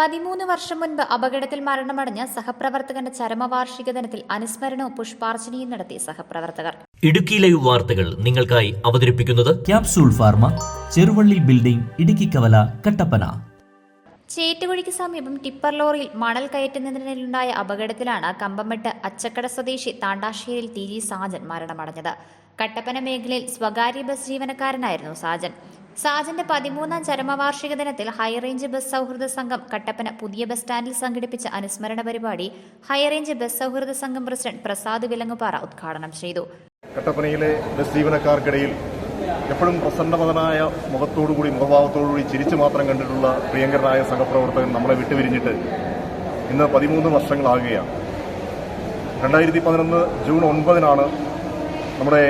പതിമൂന്ന് വർഷം മുൻപ് അപകടത്തിൽ മരണമടഞ്ഞ സഹപ്രവർത്തകന്റെ ചരമവാർഷിക ദിനത്തിൽ അനുസ്മരണവും പുഷ്പാർച്ചനയും നടത്തി സഹപ്രവർത്തകർ. ഇടുക്കി ലൈവ് വാർത്തകൾ നിങ്ങൾക്കായി അവതരിപ്പിക്കുന്നത് capsule pharma Cheruvally building Idukki Kavala Kattappana. ചേറ്റുകുഴിക്ക് സമീപം ടിപ്പർ ലോറിയിൽ മണൽ കയറ്റുന്നതിനുണ്ടായ അപകടത്തിലാണ് കമ്പമെട്ട് അച്ചക്കട സ്വദേശി താണ്ടാശ്ശേരിയിൽ ടി ജി സാജൻ മരണമടഞ്ഞത്. കട്ടപ്പന മേഖലയിൽ സ്വകാര്യ ബസ് ജീവനക്കാരനായിരുന്നു സാജൻ. സാജന്റെ പതിമൂന്നാം ചരമവാർഷിക ദിനത്തിൽ ഹൈറേഞ്ച് ബസ് സൗഹൃദ സംഘം കട്ടപ്പന പുതിയ ബസ് സ്റ്റാൻഡിൽ സംഘടിപ്പിച്ച അനുസ്മരണ പരിപാടി ഹൈറേഞ്ച് ബസ് സൗഹൃദ സംഘം പ്രസിഡന്റ് പ്രസാദ് വിലങ്ങുപാറ ഉദ്ഘാടനം ചെയ്തു. കട്ടപ്പനയിലെ ബസ് ജീവനക്കാർക്കിടയിൽ എപ്പോഴും പ്രസന്നമതനായ മുഖത്തോടുകൂടി മുഖഭാവത്തോടുകൂടി ചിരിച്ചു മാത്രം കണ്ടിട്ടുള്ള പ്രിയങ്കരനായ സംഘപ്രവർത്തകൻ നമ്മളെ വിട്ടുപിരിഞ്ഞിട്ട് ഇന്ന് പതിമൂന്ന് വർഷങ്ങളാകുകയാണ്. രണ്ടായിരത്തി പതിനൊന്ന് ജൂൺ ഒൻപതിനാണ് നമ്മുടെ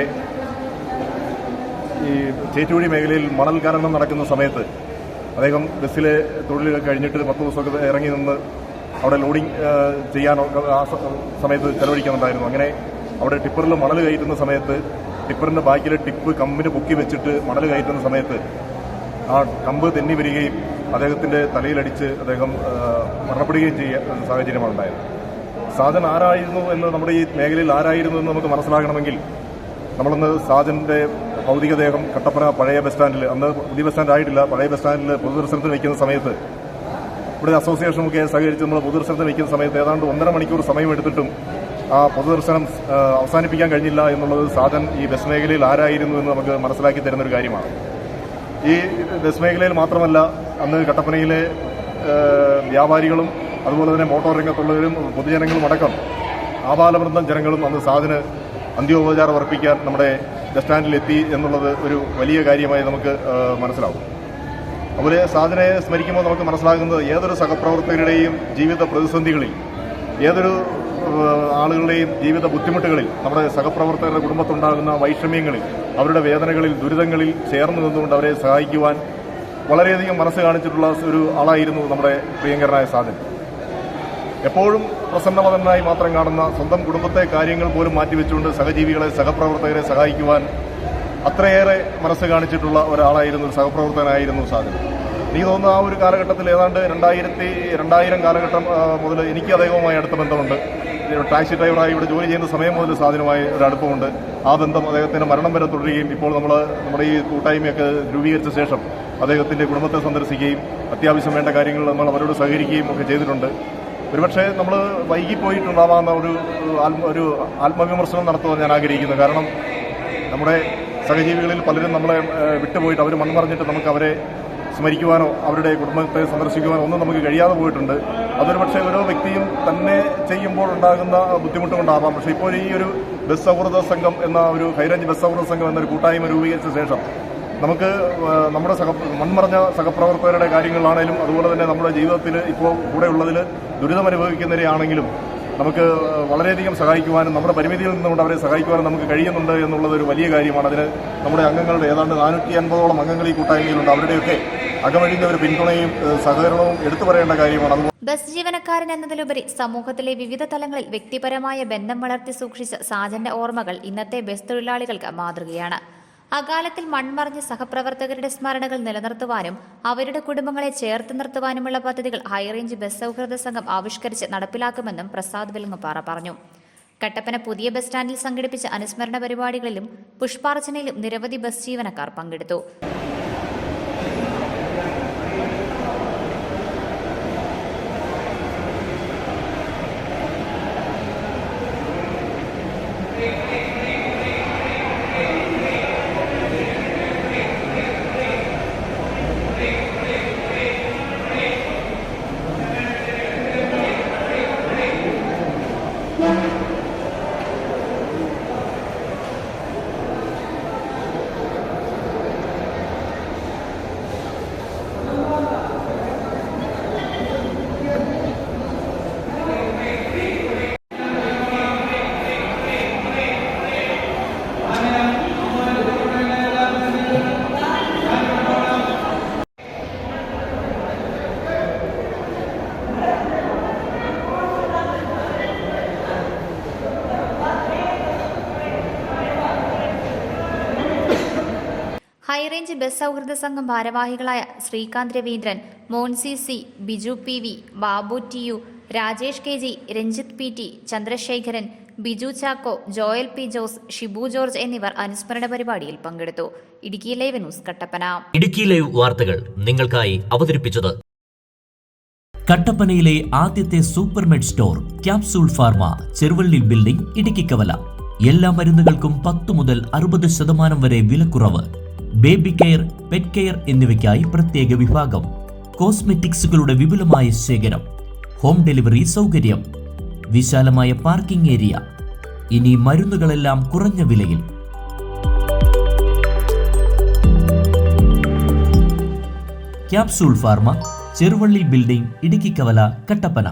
ചേറ്റുവഴി മേഖലയിൽ മണൽ ഖനനം നടക്കുന്ന സമയത്ത് അദ്ദേഹം ബസ്സിലെ തൊഴിലുകൾ കഴിഞ്ഞിട്ട് പത്ത് ദിവസമൊക്കെ ഇറങ്ങി നിന്ന് അവിടെ ലോഡിംഗ് ചെയ്യാനോ ആ സമയത്ത് ചെലവഴിക്കുന്നുണ്ടായിരുന്നു അങ്ങനെ അവിടെ ടിപ്പറിൽ മണൽ കയറ്റുന്ന സമയത്ത് ടിപ്പറിന്റെ ബാക്കിലെ ടിപ്പ് കമ്പിന് പൊക്കി വെച്ചിട്ട് മണൽ കയറ്റുന്ന സമയത്ത് ആ കമ്പ് തെന്നി വരികയും അദ്ദേഹത്തിന്റെ തലയിലടിച്ച് അദ്ദേഹം മരണപ്പെടുകയും ചെയ്യുന്ന സാഹചര്യമാണ് ഉണ്ടായത് സാജൻ ആരായിരുന്നു എന്ന് നമ്മുടെ ഈ മേഖലയിൽ ആരായിരുന്നു എന്ന് നമുക്ക് മനസ്സിലാകണമെങ്കിൽ നമ്മളൊന്ന് സാജന്റെ ഭൗതികദേഹം കട്ടപ്പന പഴയ ബസ് സ്റ്റാൻഡിൽ അന്ന് പുതിയ ബസ് സ്റ്റാൻഡ് ആയിട്ടില്ല. പഴയ ബസ് സ്റ്റാൻഡിൽ പൊതുദർശനത്തിന് വയ്ക്കുന്ന സമയത്ത്. ഇവിടെ അസോസിയേഷനൊക്കെ സഹകരിച്ച് നമ്മൾ പൊതുദർശനത്തിന് വയ്ക്കുന്ന സമയത്ത് ഏതാണ്ട് ഒന്നര മണിക്കൂർ സമയമെടുത്തിട്ടും ആ പൊതുദർശനം അവസാനിപ്പിക്കാൻ കഴിഞ്ഞില്ല എന്നുള്ളത് സാധൻ ഈ ബസ് മേഖലയിൽ ആരായിരുന്നു എന്ന് നമുക്ക് മനസ്സിലാക്കി തരുന്നൊരു കാര്യമാണ്. ഈ ബസ് മേഖലയിൽ മാത്രമല്ല അന്ന് കട്ടപ്പനയിലെ വ്യാപാരികളും അതുപോലെ തന്നെ മോട്ടോർ രംഗത്തുള്ളവരും പൊതുജനങ്ങളും അടക്കം ആപാലവൃന്ദം ജനങ്ങളും അന്ന് സാധന അന്ത്യോപചാരം അർപ്പിക്കാൻ നമ്മുടെ ബസ് സ്റ്റാൻഡിൽ എത്തി എന്നുള്ളത് ഒരു വലിയ കാര്യമായി നമുക്ക് മനസ്സിലാവും. അതുപോലെ സാധനയെ സ്മരിക്കുമ്പോൾ നമുക്ക് മനസ്സിലാകുന്നത് ഏതൊരു സഹപ്രവർത്തകരുടെയും ജീവിത പ്രതിസന്ധികളിൽ ഏതൊരു ആളുകളുടെയും ജീവിത ബുദ്ധിമുട്ടുകളിൽ നമ്മുടെ സഹപ്രവർത്തകരുടെ കുടുംബത്തുണ്ടാകുന്ന വൈഷമ്യങ്ങളിൽ അവരുടെ വേദനകളിൽ ദുരിതങ്ങളിൽ ചേർന്ന് നിന്നുകൊണ്ട് അവരെ സഹായിക്കുവാൻ വളരെയധികം മനസ്സ് കാണിച്ചിട്ടുള്ള ഒരു ആളായിരുന്നു നമ്മുടെ പ്രിയങ്കരനായ സാധൻ എപ്പോഴും പ്രസന്നവതനായി മാത്രം കാണുന്ന സ്വന്തം കുടുംബത്തെ കാര്യങ്ങൾ പോലും മാറ്റിവെച്ചുകൊണ്ട് സഹജീവികളെ സഹപ്രവർത്തകരെ സഹായിക്കുവാൻ അത്രയേറെ മനസ്സ് കാണിച്ചിട്ടുള്ള ഒരാളായിരുന്നു ഒരു സഹപ്രവർത്തകനായിരുന്നു സാധനം എനിക്ക് തോന്നുന്നു ആ ഒരു കാലഘട്ടത്തിൽ ഏതാണ്ട് രണ്ടായിരത്തി രണ്ടായിരം കാലഘട്ടം മുതൽ എനിക്ക് അദ്ദേഹവുമായി അടുത്ത ബന്ധമുണ്ട്. ടാക്സി ഡ്രൈവറായി ഇവിടെ ജോലി ചെയ്യുന്ന സമയം മുതൽ സാധനമായി ഒരു അടുപ്പമുണ്ട്. ആ ബന്ധം അദ്ദേഹത്തിന്റെ മരണം വരെ തുടരുകയും ഇപ്പോൾ നമ്മൾ നമ്മുടെ ഈ കൂട്ടായ്മയൊക്കെ രൂപീകരിച്ച ശേഷം അദ്ദേഹത്തിന്റെ കുടുംബത്തെ സന്ദർശിക്കുകയും അത്യാവശ്യം വേണ്ട കാര്യങ്ങൾ നമ്മൾ അവരോട് സഹകരിക്കുകയും ഒക്കെ ചെയ്തിട്ടുണ്ട്. ഒരുപക്ഷെ നമ്മൾ വൈകിപ്പോയിട്ടുണ്ടാവാവുന്ന ഒരു ആത്മ ഒരു ആത്മവിമർശനം നടത്തുവാൻ ഞാൻ ആഗ്രഹിക്കുന്നു. കാരണം നമ്മുടെ സഹജീവികളിൽ പലരും നമ്മളെ വിട്ടുപോയിട്ട് അവർ മൺമറഞ്ഞിട്ട് നമുക്ക് അവരെ സ്മരിക്കുവാനോ അവരുടെ കുടുംബത്തെ സന്ദർശിക്കുവാനോ ഒന്നും നമുക്ക് കഴിയാതെ പോയിട്ടുണ്ട്. അതൊരു പക്ഷേ ഓരോ വ്യക്തിയും തന്നെ ചെയ്യുമ്പോൾ ഉണ്ടാകുന്ന ബുദ്ധിമുട്ട് കൊണ്ടാവാം. പക്ഷേ ഇപ്പോൾ ഈ ഒരു ബസ് സൗഹൃദ സംഘം എന്ന ഒരു ഹൈറേഞ്ച് ബസ് സൗഹൃദ സംഘം എന്നൊരു കൂട്ടായ്മ രൂപീകരിച്ച ശേഷം നമുക്ക് നമ്മുടെ സഹ മൺമറഞ്ഞ സഹപ്രവർത്തകരുടെ കാര്യങ്ങളാണേലും അതുപോലെ തന്നെ നമ്മുടെ ജീവിതത്തിൽ ഇപ്പോൾ കൂടെ ഉള്ളതിൽ ദുരിതം അനുഭവിക്കുന്നവരെയാണെങ്കിലും നമുക്ക് വളരെയധികം സഹായിക്കുവാനും നമ്മുടെ പരിമിതിയിൽ നിന്നുകൊണ്ട് അവരെ സഹായിക്കുവാനും നമുക്ക് കഴിയുന്നുണ്ട് എന്നുള്ളത് ഒരു വലിയ കാര്യമാണ്. അതിന് നമ്മുടെ അംഗങ്ങളുടെ ഏതാണ്ട് നാനൂറ്റി അൻപതോളം അംഗങ്ങൾ ഈ കൂട്ടായ്മയിലുണ്ട്. അവരുടെയൊക്കെ അകമഴിഞ്ഞ ഒരു പിന്തുണയും സഹകരണവും എടുത്തു പറയേണ്ട കാര്യമാണ്. ബസ് ജീവനക്കാരൻ എന്നതിലുപരി സമൂഹത്തിലെ വിവിധ തലങ്ങളിൽ വ്യക്തിപരമായ ബന്ധം വളർത്തി സൂക്ഷിച്ച സാജന്റെ ഓർമ്മകൾ ഇന്നത്തെ ബസ് തൊഴിലാളികൾക്ക് മാതൃകയാണ്. അകാലത്തിൽ മൺമറഞ്ഞ സഹപ്രവർത്തകരുടെ സ്മരണകൾ നിലനിർത്തുവാനും അവരുടെ കുടുംബങ്ങളെ ചേർത്ത് നിർത്തുവാനുമുള്ള പദ്ധതികൾ ഹൈറേഞ്ച് ബസ് സൗഹൃദ സംഘം ആവിഷ്കരിച്ച് നടപ്പിലാക്കുമെന്നും പ്രസാദ് വെലുങ്ങപ്പാറ പറഞ്ഞു. കട്ടപ്പന പുതിയ ബസ് സ്റ്റാൻഡിൽ സംഘടിപ്പിച്ച അനുസ്മരണ പരിപാടികളിലും പുഷ്പാർച്ചനയിലും നിരവധി ബസ് ജീവനക്കാർ പങ്കെടുത്തു. ഹൈറേഞ്ച് ബസ് സൗഹൃദ സംഘം ഭാരവാഹികളായ Srikanth Raveendran Moncy C Biju P V Babu T U Rajesh K G Ranjith P T Chandrasekharan Biju Chacko Joel P Jose Shibu George എന്നിവർ അനുസ്മരണ പരിപാടിയിൽ പങ്കെടുത്തു. Idukki live news Kattappana. Idukki live വാർത്തകൾ നിങ്ങൾക്കായി അവതരിപ്പിച്ചത് കട്ടപ്പനയിലെ ആദ്യത്തെ supermed store capsule pharma Cheruvally building Idukki Kavala. എല്ലാ മരുന്നുകൾക്കും പത്ത് മുതൽ അറുപത് ശതമാനം വരെ വിലക്കുറവ്. ബേബി കെയർ പെറ്റ് കെയർ എന്നിവയ്ക്കായി പ്രത്യേക വിഭാഗം. കോസ്മെറ്റിക്സുകളുടെ വിപുലമായ ശേഖരം ഹോം ഡെലിവറി സൗകര്യം വിശാലമായ പാർക്കിംഗ് ഏരിയ. ഇനി മരുന്നുകളെല്ലാം കുറഞ്ഞ വിലയിൽ. Capsule pharma Cheruvally building Idukkikavala Kattappana.